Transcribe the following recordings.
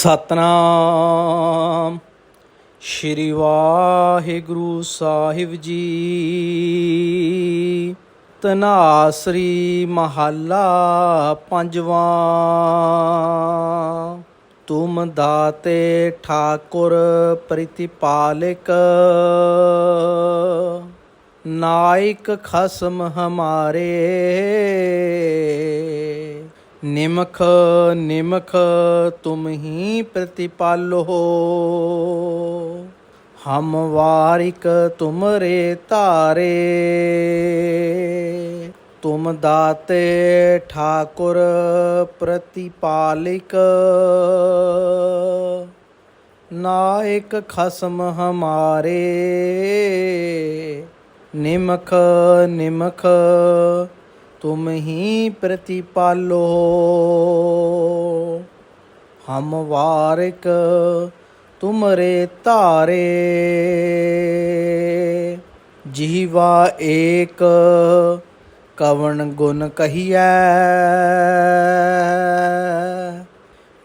ਸਤਨਾਮ। ਸ਼੍ਰੀ ਵਾਹਿਗੁਰੂ ਸਾਹਿਬ ਜੀ। ਤਨਾਸਰੀ ਮਹੱਲਾ ਪੰਜਵਾਂ। ਤੁਮ ਦਾਤੇ ਠਾਕੁਰ ਪ੍ਰਤਿਪਾਲਕ। ਨਾਇਕ ਖਸਮ ਹਮਾਰੇ। ਨਿਮਖ ਨਿਮਖ ਤੁਮ ਹੀ ਪ੍ਰਤਿਪਾਲੋ। ਹਮ ਵਾਰਿਕ ਤੁਮਰੇ ਧਾਰੇ, ਤੁਮ ਦਾਤੇ ਠਾਕੁਰ ਪ੍ਰਤਿਪਾਲਿਕ। ਨਾਇਕ ਖਸਮ ਹਮਾਰੇ, ਨਿਮਖ ਨਿਮਖ ਤੁਮ ਹੀ ਪ੍ਰਤਿਪਾਲੋ। ਹਮ ਵਾਰਿਕ ਤੁਮਰੇ ਧਾਰੇ। ਜੀਵਾ ਏਕ ਕਵਣ ਗੁਣ ਕਹੀਐ।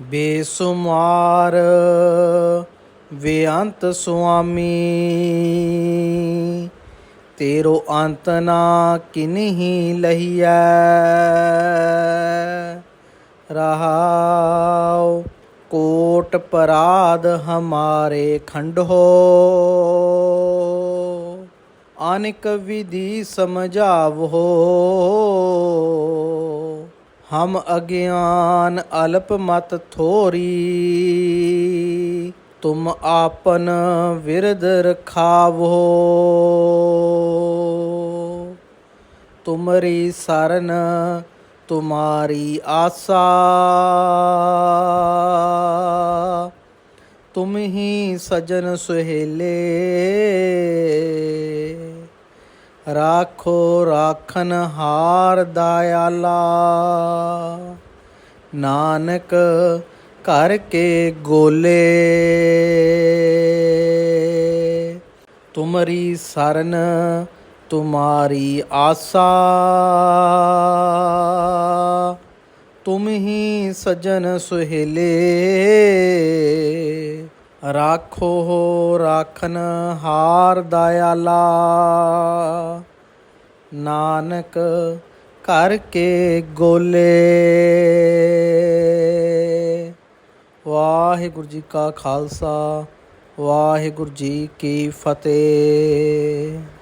ਬੇਸੁਮਾਰ ਬੇਅੰਤ ਸੁਆਮੀ। ਤੇਰੋ ਅੰਤ ਨਾ ਕਿਨਹੀ ਲਹੀਐ? ਰਹਾਉ ਕੋਟ ਪਰਾਧ ਹਮਾਰੇ ਖੰਡੋ ਅਨਿਕ ਵਿਧੀ ਸਮਝਾਵੋ ਹਮ ਅਗਿਆਨ ਅਲਪ ਮਤ ਥੋਰੀ। ਤੁਮ ਆਪਨ ਵਿਰਧ ਰਖਾਵੋ ਤੁਮਰੀ ਸਰਨ, ਤੁਮਾਰੀ ਆਸਾ। ਤੁਮ ਹੀ ਸਜਨ ਸੁਹੇਲੇ। ਰਾਖੋ ਰਾਖਨ ਹਾਰ ਦਇਆਲਾ। ਨਾਨਕ ਘਰ ਕੇ ਗੋਲੇ। ਤੁਮਰੀ ਸਰਨ ਤੁਮਾਰੀ ਆਸਾ ਤੁਮ ਹੀ ਸਜਨ ਸੁਹੇਲੇ ਰਾਖੋ ਰਾਖਨ ਹਾਰ ਦਇਆਲਾ ਨਾਨਕ ਕਰਕੇ ਗੋਲੇ ਵਾਹਿਗੁਰੂ ਜੀ ਕਾ ਖਾਲਸਾ ਵਾਹਿਗੁਰੂ ਜੀ ਕੀ ਫਤਿਹ